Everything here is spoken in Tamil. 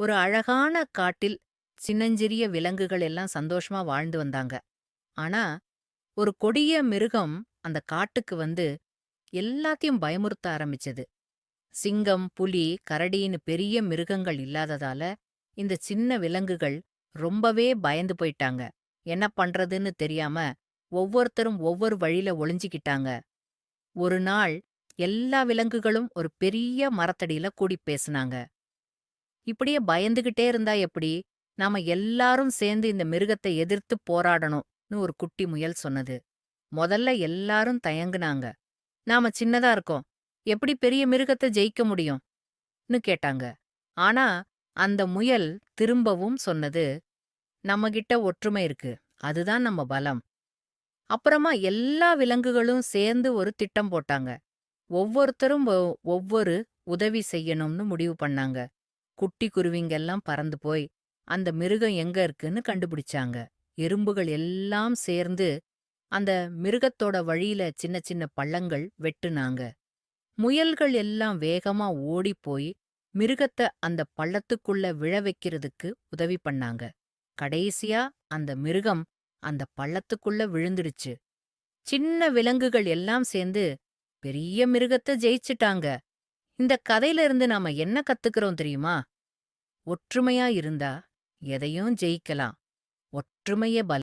ஒரு அழகான காட்டில் சின்னஞ்சிறிய விலங்குகள் எல்லாம் சந்தோஷமா வாழ்ந்து வந்தாங்க. ஆனா ஒரு கொடிய மிருகம் அந்த காட்டுக்கு வந்து எல்லாத்தையும் பயமுறுத்த ஆரம்பிச்சது. சிங்கம் புலி கரடின்னு பெரிய மிருகங்கள் இல்லாததால இந்த சின்ன விலங்குகள் ரொம்பவே பயந்து போயிட்டாங்க. என்ன பண்றதுன்னு தெரியாம ஒவ்வொருத்தரும் ஒவ்வொரு வழியில ஒளிஞ்சிக்கிட்டாங்க. ஒரு நாள் எல்லா விலங்குகளும் ஒரு பெரிய மரத்தடியில கூடி பேசுனாங்க. இப்படியே பயந்துகிட்டே இருந்தா எப்படி? நாம எல்லாரும் சேர்ந்து இந்த மிருகத்தை எதிர்த்து போராடணும்னு ஒரு குட்டி முயல் சொன்னது. முதல்ல எல்லாரும் தயங்குனாங்க. நாம சின்னதா இருக்கோம். எப்படி பெரிய மிருகத்தை ஜெயிக்க முடியும்னு கேட்டாங்க. ஆனா அந்த முயல் திரும்பவும் சொன்னது நம்மகிட்ட ஒற்றுமை இருக்கு. அதுதான் நம்ம பலம். அப்புறமா எல்லா விலங்குகளும் சேர்ந்து ஒரு திட்டம் போட்டாங்க. ஒவ்வொருத்தரும் ஒ- ஒவ்வொரு உதவி செய்யணும்னு முடிவு பண்ணாங்க. குட்டி குருவிங்கெல்லாம் பறந்து போய் அந்த மிருகம் எங்க இருக்குன்னு கண்டுபிடிச்சாங்க. எறும்புகள் எல்லாம் சேர்ந்து அந்த மிருகத்தோட வழியில சின்ன சின்ன பள்ளங்கள் வெட்டுனாங்க. முயல்கள் எல்லாம் வேகமா ஓடிப்போய் மிருகத்தை அந்த பள்ளத்துக்குள்ள விழ வைக்கிறதுக்கு உதவி பண்ணாங்க. கடைசியா அந்த மிருகம் அந்த பள்ளத்துக்குள்ள விழுந்துடுச்சு. சின்ன விலங்குகள் எல்லாம் சேர்ந்து பெரிய மிருகத்தை ஜெயிச்சிட்டாங்க. இந்த கதையில இருந்து நாம என்ன கத்துக்கிறோம் தெரியுமா? ஒற்றுமையா இருந்தா எதையும் ஜெயிக்கலாம். ஒற்றுமையே பல